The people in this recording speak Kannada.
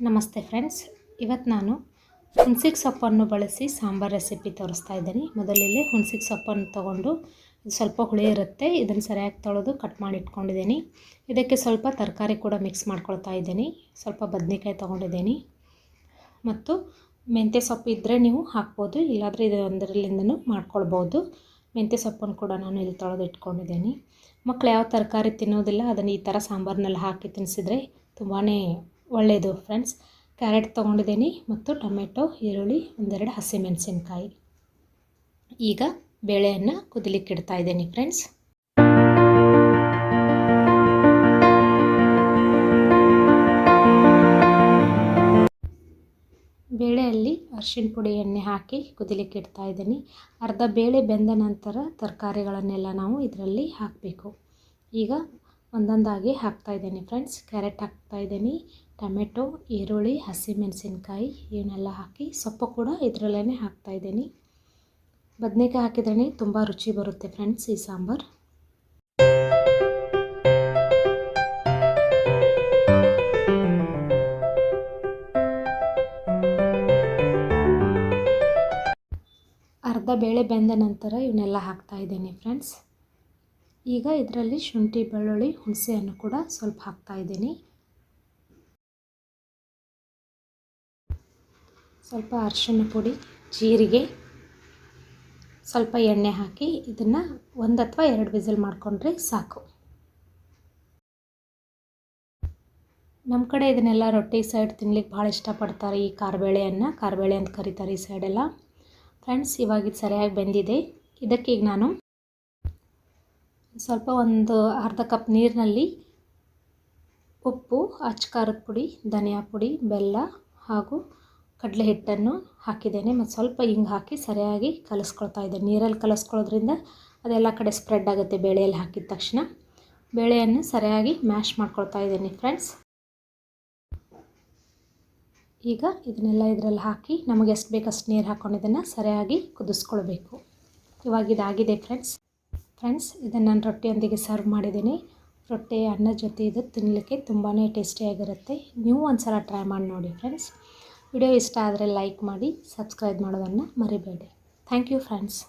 ನಮಸ್ತೆ ಫ್ರೆಂಡ್ಸ್. ಇವತ್ತು ನಾನು ಹುಣಸಿಗೆ ಸೊಪ್ಪನ್ನು ಬಳಸಿ ಸಾಂಬಾರ್ ರೆಸಿಪಿ ತೋರಿಸ್ತಾ ಇದ್ದೀನಿ. ಮೊದಲಲ್ಲಿ ಹುಣಸಿಗೆ ಸೊಪ್ಪನ್ನು ತೊಗೊಂಡು ಸ್ವಲ್ಪ ಹುಳಿ ಇರುತ್ತೆ. ಇದನ್ನು ಸರಿಯಾಗಿ ತೊಳೆದು ಕಟ್ ಮಾಡಿ ಇಟ್ಕೊಂಡಿದ್ದೀನಿ. ಇದಕ್ಕೆ ಸ್ವಲ್ಪ ತರಕಾರಿ ಕೂಡ ಮಿಕ್ಸ್ ಮಾಡ್ಕೊಳ್ತಾ ಇದ್ದೀನಿ. ಸ್ವಲ್ಪ ಬದನೆಕಾಯಿ ತೊಗೊಂಡಿದ್ದೀನಿ. ಮತ್ತು ಮೆಂತ್ಯ ಸೊಪ್ಪು ಇದ್ದರೆ ನೀವು ಹಾಕ್ಬೋದು, ಇಲ್ಲಾದರೆ ಇದು ಒಂದರಲ್ಲಿಂದನೂ ಮಾಡ್ಕೊಳ್ಬೋದು. ಮೆಂತ್ಯ ಸೊಪ್ಪನ್ನು ಕೂಡ ನಾನು ಇಲ್ಲಿ ತೊಳೆದು ಇಟ್ಕೊಂಡಿದ್ದೀನಿ. ಮಕ್ಕಳು ಯಾವ ತರಕಾರಿ ತಿನ್ನೋದಿಲ್ಲ, ಅದನ್ನು ಈ ಥರ ಸಾಂಬಾರ್ನಲ್ಲಿ ಹಾಕಿ ತಿನ್ನಿಸಿದ್ರೆ ತುಂಬಾ ಒಳ್ಳೆಯದು ಫ್ರೆಂಡ್ಸ್ ಕ್ಯಾರೆಟ್ ತೊಗೊಂಡಿದ್ದೀನಿ ಮತ್ತು ಟೊಮೆಟೊ, ಈರುಳ್ಳಿ, ಒಂದೆರಡು ಹಸಿಮೆಣಸಿನ್ಕಾಯಿ. ಈಗ ಬೇಳೆಯನ್ನು ಕುದಲಿಕ್ಕೆ ಇಡ್ತಾ ಇದ್ದೀನಿ ಫ್ರೆಂಡ್ಸ್ ಬೇಳೆಯಲ್ಲಿ ಅರಿಶಿಣ ಪುಡಿ, ಎಣ್ಣೆ ಹಾಕಿ ಕುದಿಲಿಕ್ಕೆ ಇಡ್ತಾ ಇದ್ದೀನಿ. ಅರ್ಧ ಬೇಳೆ ಬೆಂದ ನಂತರ ತರಕಾರಿಗಳನ್ನೆಲ್ಲ ನಾವು ಇದರಲ್ಲಿ ಹಾಕಬೇಕು. ಈಗ ಒಂದೊಂದಾಗಿ ಹಾಕ್ತಾಯಿದ್ದೀನಿ ಫ್ರೆಂಡ್ಸ್. ಕ್ಯಾರೆಟ್ ಹಾಕ್ತಾಯಿದ್ದೀನಿ ಟೊಮೆಟೊ, ಈರುಳ್ಳಿ, ಹಸಿಮೆಣಸಿನ್ಕಾಯಿ ಇವನ್ನೆಲ್ಲ ಹಾಕಿ ಸೊಪ್ಪು ಕೂಡ ಇದರಲ್ಲೇ ಹಾಕ್ತಾಯಿದ್ದೀನಿ ಬದನೇಕಾಯಿ ಹಾಕಿದ್ರೆ ತುಂಬ ರುಚಿ ಬರುತ್ತೆ ಫ್ರೆಂಡ್ಸ್ ಈ ಸಾಂಬಾರು. ಅರ್ಧ ಬೇಳೆ ಬೆಂದ ನಂತರ ಇವನ್ನೆಲ್ಲ ಹಾಕ್ತಾ ಇದ್ದೀನಿ ಫ್ರೆಂಡ್ಸ್. ಈಗ ಇದರಲ್ಲಿ ಶುಂಠಿ, ಬೆಳ್ಳುಳ್ಳಿ, ಹುಣಸೆಯನ್ನು ಕೂಡ ಸ್ವಲ್ಪ ಹಾಕ್ತಾ ಇದ್ದೀನಿ. ಸ್ವಲ್ಪ ಅರಿಶಿಣ ಪುಡಿ, ಜೀರಿಗೆ, ಸ್ವಲ್ಪ ಎಣ್ಣೆ ಹಾಕಿ ಇದನ್ನು ಒಂದು ಅಥವಾ ಎರಡು ವಿಸಿಲ್ ಮಾಡಿಕೊಂಡ್ರೆ ಸಾಕು. ನಮ್ಮ ಕಡೆ ಇದನ್ನೆಲ್ಲ ರೊಟ್ಟಿ ಸೈಡ್ ತಿನ್ಲಿಕ್ಕೆ ಭಾಳ ಇಷ್ಟಪಡ್ತಾರೆ ಈ ಕಾರ್ಬೇಳೆಯನ್ನು. ಕಾರ್ಬೇಳೆ ಅಂತ ಕರೀತಾರೆ ಈ ಸೈಡೆಲ್ಲ. ಫ್ರೆಂಡ್ಸ್ ಇವಾಗ ಇದು ಸರಿಯಾಗಿ ಬೆಂದಿದೆ. ಇದಕ್ಕೆ ಈಗ ನಾನು ಸ್ವಲ್ಪ ಒಂದು ಅರ್ಧ ಕಪ್ ನೀರಿನಲ್ಲಿ ಉಪ್ಪು ಅಚ್ಚಕಾರದ ಪುಡಿ, ಧನಿಯಾ ಪುಡಿ, ಬೆಲ್ಲ ಹಾಗೂ ಕಡಲೆ ಹಿಟ್ಟನ್ನು ಹಾಕಿದ್ದೇನೆ. ಮತ್ತು ಸ್ವಲ್ಪ ಹಿಂಗೆ ಹಾಕಿ ಸರಿಯಾಗಿ ಕಲಿಸ್ಕೊಳ್ತಾ ಇದ್ದೇನೆ ನೀರಲ್ಲಿ ಕಲಿಸ್ಕೊಳ್ಳೋದ್ರಿಂದ ಅದೆಲ್ಲ ಕಡೆ ಸ್ಪ್ರೆಡ್ ಆಗುತ್ತೆ ಬೇಳೆಯಲ್ಲಿ ಹಾಕಿದ ತಕ್ಷಣ. ಬೇಳೆಯನ್ನು ಸರಿಯಾಗಿ ಮ್ಯಾಶ್ ಮಾಡ್ಕೊಳ್ತಾ ಇದ್ದೀನಿ ಫ್ರೆಂಡ್ಸ್. ಈಗ ಇದನ್ನೆಲ್ಲ ಇದರಲ್ಲಿ ಹಾಕಿ ನಮಗೆ ಎಷ್ಟು ಬೇಕಷ್ಟು ನೀರು ಹಾಕ್ಕೊಂಡು ಇದನ್ನು ಸರಿಯಾಗಿ ಕುದಿಸ್ಕೊಳ್ಬೇಕು. ಇವಾಗ ಇದಾಗಿದೆ ಫ್ರೆಂಡ್ಸ್. ಫ್ರೆಂಡ್ಸ್ ಇದನ್ನು ನಾನು ರೊಟ್ಟಿಯೊಂದಿಗೆ ಸರ್ವ್ ಮಾಡಿದ್ದೀನಿ. ರೊಟ್ಟಿ ಅನ್ನ ಜೊತೆ ಇದು ತಿನ್ನಲಿಕ್ಕೆ ತುಂಬಾ ಟೇಸ್ಟಿಯಾಗಿರುತ್ತೆ ನೀವು ಒಂದು ಸಲ ಟ್ರೈ ಮಾಡಿ ನೋಡಿ ಫ್ರೆಂಡ್ಸ್ ವಿಡಿಯೋ ಇಷ್ಟ ಆದರೆ ಲೈಕ್ ಮಾಡಿ ಸಬ್ಸ್ಕ್ರೈಬ್ ಮಾಡೋದನ್ನು ಮರಿಬೇಡಿ. Thank you friends